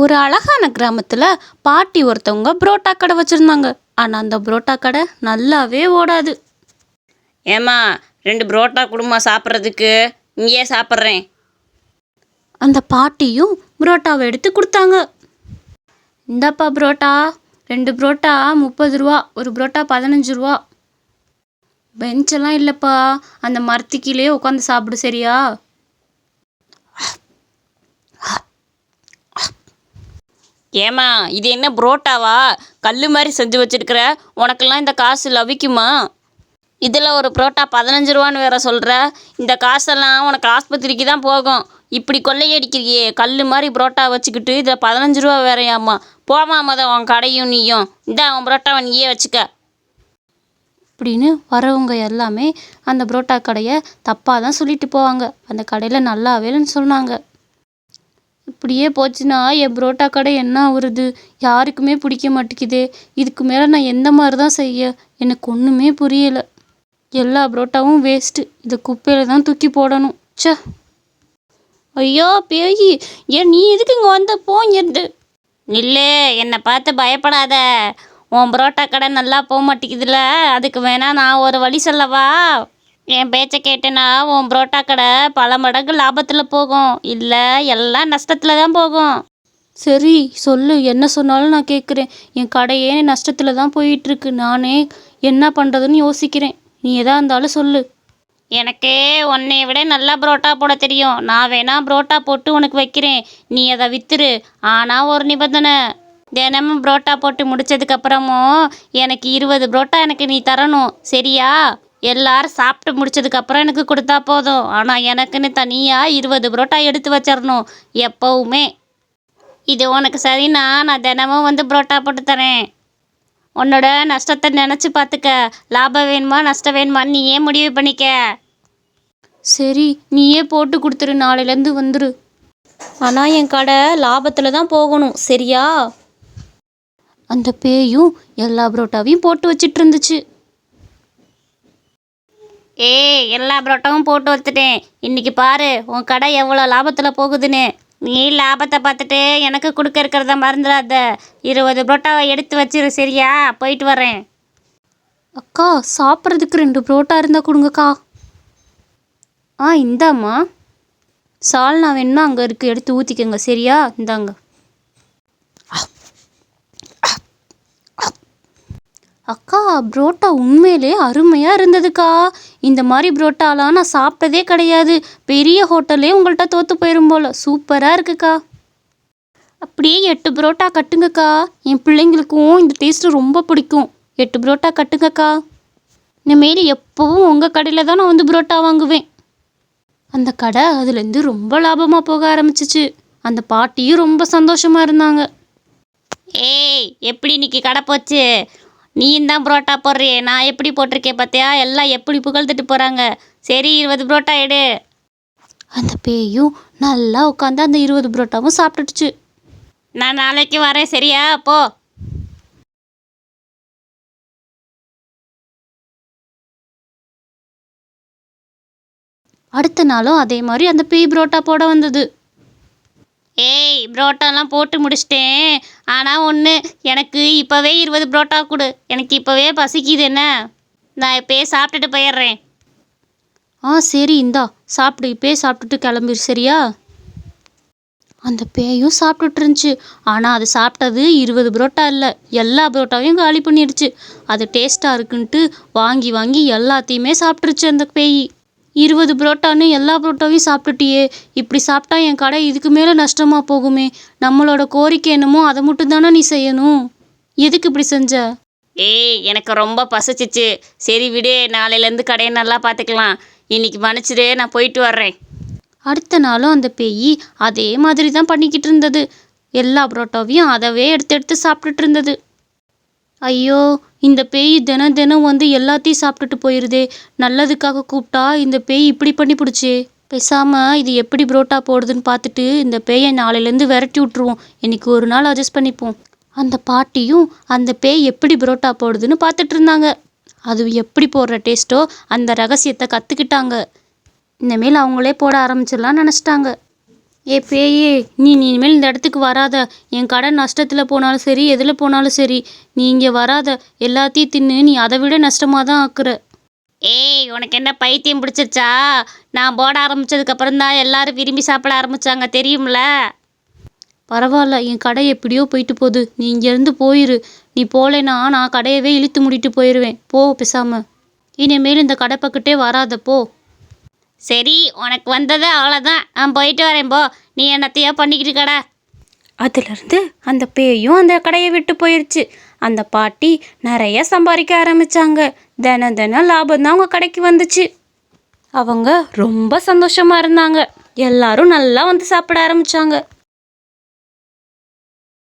ஒரு அழகான கிராமத்தில் பாட்டி ஒருத்தவங்க புரோட்டா கடை வச்சுருந்தாங்க. ஆனால் அந்த புரோட்டா கடை நல்லாவே ஓடாது. ஏம்மா ரெண்டு புரோட்டா குடும்பம் சாப்பிட்றதுக்கு? இங்கேயே சாப்பிட்றேன். அந்த பாட்டியும் புரோட்டாவை எடுத்து கொடுத்தாங்க. இந்தாப்பா புரோட்டா ரெண்டு புரோட்டா முப்பது ரூபா ஒரு புரோட்டா பதினஞ்சு ரூபா. பெஞ்செல்லாம் இல்லைப்பா அந்த மரத்துக்கீழே உட்காந்து சாப்பிடு சரியா? ஏம்மா இது என்ன புரோட்டாவா? கல் மாதிரி செஞ்சு வச்சுருக்கிற. உனக்கெல்லாம் இந்த காசு லவிக்குமா? இதில் ஒரு புரோட்டா பதினஞ்சு ரூபான்னு வேற சொல்கிற. இந்த காசெல்லாம் உனக்கு ஆஸ்பத்திரிக்கு தான் போகும். இப்படி கொள்ளையடிக்கிறியே. கல் மாதிரி புரோட்டா வச்சுக்கிட்டு இதில் பதினஞ்சு ரூபா வேறையாம்மா. போமா மொத உன் கடையும் நீயும். இந்த உன் புரோட்டாவை நீயே வச்சுக்க. அப்படின்னு வரவங்க எல்லாமே அந்த புரோட்டா கடையை தப்பாக தான் சொல்லிட்டு போவாங்க. அந்த கடையில் நல்லாவேன்னு சொன்னாங்க. இப்படியே போச்சுன்னா என் புரோட்டா கடை என்ன ஆகுறது யாருக்குமே பிடிக்க மாட்டேங்குதே. இதுக்கு மேலே நான் எந்த மாதிரி தான் செய்ய? எனக்கு ஒன்றுமே புரியலை. எல்லா புரோட்டாவும் வேஸ்ட்டு இதை குப்பையில் தான் தூக்கி போடணும். ச்சே. ஐயோ பேயி. ஏன் நீ எதுக்கு இங்கே வந்த? போங்கிருந்து நில்லு. என்னை பார்த்து பயப்படாத. உன் புரோட்டா கடை நல்லா போக மாட்டேங்குதுல. அதுக்கு வேணால் நான் ஒரு வழி சொல்லவா? என் பேச்சை கேட்டேன்னா உன் புரோட்டா கடை பல மடங்கு லாபத்தில் போகும். இல்லை எல்லாம் நஷ்டத்தில் தான் போகும். சரி சொல்லு. என்ன சொன்னாலும் நான் கேட்குறேன் என் கடையே நஷ்டத்தில் தான் போயிட்டுருக்கு? நானே என்ன பண்ணுறதுன்னு யோசிக்கிறேன். நீ எதா இருந்தாலும் சொல்லு. எனக்கு உன்னை விட நல்லா புரோட்டா போட தெரியும். நான் வேணா புரோட்டா போட்டு உனக்கு வைக்கிறேன். நீ அதை வித்துரு. ஆனால் ஒரு நிபந்தனை. தினமும் புரோட்டா போட்டு முடிச்சதுக்கப்புறமும் எனக்கு இருபது புரோட்டா எனக்கு நீ தரணும். சரியா? எல்லாரும் சாப்பிட்டு முடிச்சதுக்கப்புறம் எனக்கு கொடுத்தா போதும். ஆனால் எனக்குன்னு தனியாக இருபது புரோட்டா எடுத்து வச்சிடணும் எப்போவுமே. இது உனக்கு சரினா நான் தினமும் வந்து புரோட்டா போட்டு தரேன். உன்னோட நஷ்டத்தை நினச்சி பார்த்துக்க லாபம் வேணுமா நஷ்டம் வேணுமான்னு நீயே முடிவு பண்ணிக்க. சரி நீயே போட்டு கொடுத்துரு நாளையிலேருந்து வந்துரு. ஆனால் என் கடை லாபத்தில் தான் போகணும் சரியா? அந்த பேயும் எல்லா புரோட்டாவையும் போட்டு வச்சிட்டு இருந்துச்சு. ஏய் எல்லா புரோட்டாவும் போட்டு வச்சுட்டேன் இன்னைக்கு பாரு உன் கடை எவ்வளோ லாபத்தில் போகுதுன்னு. நீ லாபத்தை பார்த்துட்டு எனக்கு கொடுக்க இருக்கிறத மறந்துடாத. இருபது புரோட்டாவை எடுத்து வச்சிரு சரியா? போயிட்டு வரேன். அக்கா சாப்பிட்றதுக்கு ரெண்டு புரோட்டா இருந்தால் கொடுங்கக்கா. ஆ இந்தாம்மா. சால்னா வேணும்னா அங்கே இருக்குது எடுத்து ஊற்றிக்கங்க சரியா? இந்தாங்க. அக்கா புரோட்டா உண்மையிலே அருமையாக இருந்ததுக்கா. இந்த மாதிரி புரோட்டாலாம் நான் சாப்பிட்டதே கிடையாது. பெரிய ஹோட்டல்லே உங்கள்கிட்ட தோற்று போயிடும் போல். சூப்பராக இருக்குக்கா. அப்படியே எட்டு புரோட்டா கட்டுங்கக்கா. என் பிள்ளைங்களுக்கும் இந்த டேஸ்ட்டு ரொம்ப பிடிக்கும். எட்டு புரோட்டா கட்டுங்கக்கா. இனிமேல் எப்போவும் உங்கள் கடையில் தான் நான் வந்து புரோட்டா வாங்குவேன். அந்த கடை அதுலேருந்து ரொம்ப லாபமாக போக ஆரம்பிச்சிச்சு. அந்த பாட்டியும் ரொம்ப சந்தோஷமாக இருந்தாங்க. ஏய் எப்படி இன்னைக்கு கடை போச்சு? நீயும் தான் புரோட்டா போடுறியே. நான் எப்படி போட்டிருக்கேன் பார்த்தியா? எல்லாம் எப்படி புகழ்ந்துட்டு போகிறாங்க சரி இருபது புரோட்டா எடு. அந்த பேயும் நல்லா உட்காந்து அந்த இருபது புரோட்டாவும் சாப்பிட்டுடுச்சு. நான் நாளைக்கு வரேன் சரியா? போ. அடுத்த நாளும் அதே மாதிரி அந்த பேய் புரோட்டா போட வந்தது. ஏய் புரோட்டாலாம் போட்டு முடிச்சிட்டேன். ஆனால் ஒன்று எனக்கு இப்போவே இருபது புரோட்டா கொடு. எனக்கு இப்போவே பசிக்குது என்ன? நான் இப்போயே சாப்பிட்டுட்டு போயிடுறேன். ஆ சரி இந்தா. சாப்பிடு இப்பயே சாப்பிட்டுட்டு கிளம்பிடு சரியா? அந்த பேயும் சாப்பிட்டுட்டு இருந்துச்சு. ஆனால் அது சாப்பிட்டது இருபது புரோட்டா இல்லை. எல்லா புரோட்டாவையும் காலி பண்ணிடுச்சு. அது டேஸ்ட்டாக இருக்குன்ட்டு வாங்கி வாங்கி எல்லாத்தையுமே சாப்பிட்ருச்சு அந்த பேய். இருபது புரோட்டான்னு எல்லா புரோட்டாவையும் சாப்பிட்டுட்டியே. இப்படி சாப்பிட்டா என் கடை இதுக்கு மேலே நஷ்டமாக போகுமே. நம்மளோட கோரிக்கை என்னமோ அதை மட்டும் தானே நீ செய்யணும்? எதுக்கு இப்படி செஞ்ச? ஏய் எனக்கு ரொம்ப பசிச்சிச்சு. சரி விடு நாளையிலேருந்து கடையை நல்லா பார்த்துக்கலாம். இன்னைக்கு மன்னிச்சிடு நான் போயிட்டு வர்றேன். அடுத்த நாளும் அந்த பேய் அதே மாதிரி தான் பண்ணிக்கிட்டு இருந்தது. எல்லா புரோட்டாவையும் அதவே எடுத்து எடுத்து சாப்பிட்டுட்டு இருந்தது. ஐயோ இந்த பேய் தினம் தினம் வந்து எல்லாத்தையும் சாப்பிட்டுட்டு போயிருதே. நல்லதுக்காக கூப்பிட்டா இந்த பேய் இப்படி பண்ணி பிடிச்சி. பேசாமல் இது எப்படி புரோட்டா போடுதுன்னு பார்த்துட்டு இந்த பேயை நாளையிலேருந்து விரட்டி விட்ருவோம் இன்னைக்கு ஒரு நாள் அட்ஜஸ்ட் பண்ணிப்போம். அந்த பாட்டியும் அந்த பேய் எப்படி புரோட்டா போடுதுன்னு பார்த்துட்டு இருந்தாங்க. அது எப்படி போடுற டேஸ்ட்டோ அந்த ரகசியத்தை கற்றுக்கிட்டாங்க இனிமேல் அவங்களே போட ஆரம்பிச்சிடலாம்னு நினச்சிட்டாங்க. ஏ பேயே நீ நீ இனிமேல் இந்த இடத்துக்கு வராத. என் கடை நஷ்டத்தில் போனாலும் சரி எதில் போனாலும் சரி நீ இங்கே வராத. எல்லாத்தையும் தின்னு நீ அதை விட நஷ்டமாக தான் ஆக்குற. ஏய் உனக்கு என்ன பைத்தியம் பிடிச்சிருச்சா? நான் போட ஆரம்பிச்சதுக்கப்புறம் தான் எல்லாரும் விரும்பி சாப்பிட ஆரம்பிச்சாங்க தெரியும்ல? பரவாயில்ல என் கடை எப்படியோ போயிட்டு போகுது. நீ இங்கேருந்து போயிரு. நீ போகலைன்னா நான் கடையவே இழுத்து மூடிட்டு போயிடுவேன் போ பேசாம. இனிமேல் இந்த கடை பக்கத்தே வராத போ. சரி உனக்கு வந்ததே அவ்வளோதான் நான் போயிட்டு வரேன் போ. நீ என்னத்தையோ பண்ணிக்கிட்டு கடா அதுலேருந்து அந்த பேயும் அந்த கடையை விட்டு போயிடுச்சு அந்த பாட்டி நிறைய சம்பாதிக்க ஆரம்பிச்சாங்க. தினம் தினம் லாபம் தான் அவங்க கடைக்கு வந்துச்சு. அவங்க ரொம்ப சந்தோஷமாக இருந்தாங்க. எல்லாரும் நல்லா வந்து சாப்பிட ஆரம்பித்தாங்க